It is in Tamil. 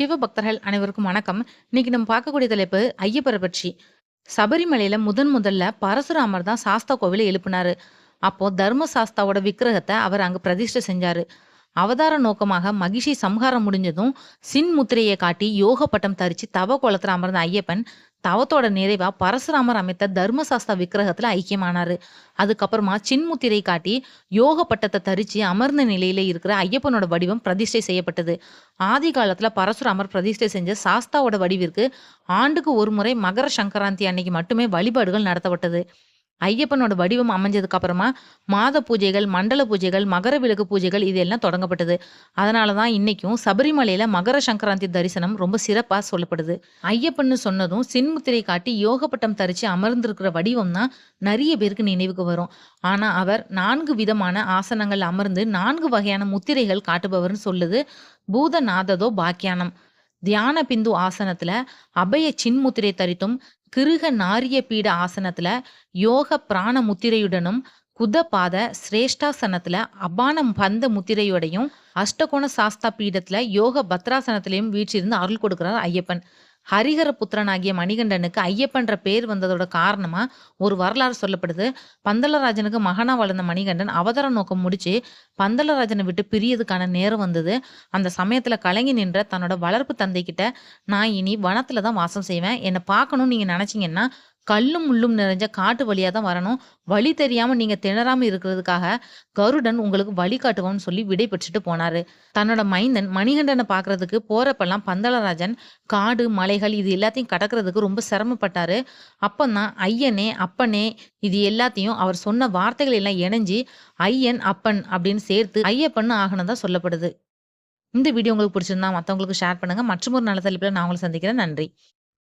சிவபக்தர்கள் அனைவருக்கும் வணக்கம். இன்னைக்கு நம்ம பார்க்கக்கூடிய தலைப்பு ஐயப்பரை பற்றி. சபரிமலையில முதன் முதல்ல பரசுராமர் தான் சாஸ்தா கோவிலை எழுப்பினாரு. அப்போ தர்ம சாஸ்தாவோட விக்கிரகத்தை அவர் அங்க பிரதிஷ்டை செஞ்சாரு. அவதார நோக்கமாக மகிஷி சம்ஹாரம் முடிஞ்சதும் சின் முத்திரையை காட்டி யோக பட்டம் தரிச்சு தவ கோலத்துல அமர்ந்த ஐயப்பன் தவத்தோட நிறைவா பரசுராமர் அமைத்த தர்மசாஸ்தா விக்கிரகத்துல ஐக்கியமானாரு. அதுக்கப்புறமா சின்முத்திரை காட்டி யோக பட்டத்தை தரிச்சு அமர்ந்த நிலையில இருக்கிற ஐயப்பனோட வடிவம் பிரதிஷ்டை செய்யப்பட்டது. ஆதி காலத்துல பரசுராமர் பிரதிஷ்டை செஞ்ச சாஸ்தாவோட வடிவிற்கு ஆண்டுக்கு ஒரு முறை மகர சங்கராந்தி அன்னைக்கு மட்டுமே வழிபாடுகள் நடத்தப்பட்டது. ஐயப்பனோட வடிவம் அமைஞ்சதுக்கு அப்புறமா மாத பூஜைகள் மண்டல பூஜைகள் மகர விளக்கு பூஜைகள் இதெல்லாம் தொடங்கப்பட்டது. அதனால தான் இன்னைக்கும் சபரிமலையில மகர சங்கராந்தி தரிசனம் ரொம்ப சிறப்பாக சொல்லப்படுது. ஐயப்பன்னு சொன்னதும் சின்முத்திரை காட்டி யோகப்பட்டம் தரிச்சு அமர்ந்திருக்கிற வடிவம் தான் நிறைய பேருக்கு நினைவுக்கு வரும். ஆனா அவர் நான்கு விதமான ஆசனங்கள் அமர்ந்து நான்கு வகையான முத்திரைகள் காட்டுபவர்னு சொல்லுது பூதநாததோ பாக்கியானம். தியான பிந்து ஆசனத்துல அபய சின்முத்திரை தரித்தும் கிருக நாரிய பீட ஆசனத்துல யோக பிராண முத்திரையுடனும் குதபாத சிரேஷ்டாசனத்துல அபானம் பந்த முத்திரையோடையும் அஷ்டகோண சாஸ்தா பீடத்துல யோக பத்ராசனத்திலையும் வீற்றிருந்து அருள் கொடுக்கிறார் ஐயப்பன். ஹரிஹர புத்திரனாகிய மணிகண்டனுக்கு ஐயப்பன்ற பேர் வந்ததோட காரணமா ஒரு வரலாறு சொல்லப்படுது. பந்தலராஜனுக்கு மகனா வளர்ந்த மணிகண்டன் அவதார நோக்கம் முடிச்சு பந்தலராஜனை விட்டு பிரியதுக்கான நேரம் வந்தது. அந்த சமயத்துல கலங்கி நின்ற தன்னோட வளர்ப்பு தந்தை கிட்ட நான் இனி வனத்துல தான் வாசம் செய்வேன். என்னை பார்க்கணும்னு நீங்க நினைச்சீங்கன்னா கல்லும் முள்ளும் நிறைஞ்ச காட்டு வழியாக தான் வரணும். வழி தெரியாமல் நீங்கள் திணறாமல் இருக்கிறதுக்காக கருடன் உங்களுக்கு வழி காட்டுவோம்னு சொல்லி விடை பெற்றுட்டு போனார். தன்னோட மைந்தன் மணிகண்டனை பார்க்கறதுக்கு போகிறப்பெல்லாம் பந்தளராஜன் காடு மலைகள் இது எல்லாத்தையும் கடக்கிறதுக்கு ரொம்ப சிரமப்பட்டார். அப்போ தான் ஐயனே அப்பனே இது எல்லாத்தையும் அவர் சொன்ன வார்த்தைகள் எல்லாம் இணைஞ்சு ஐயன் அப்பன் அப்படின்னு சேர்த்து ஐயப்பன் ஆகணும் தான் சொல்லப்படுது. இந்த வீடியோ உங்களுக்கு பிடிச்சிருந்தா மற்றவங்களுக்கு ஷேர் பண்ணுங்க. மற்றும் ஒரு நல்ல தலைப்பில் நான் உங்களை சந்திக்கிறேன். நன்றி.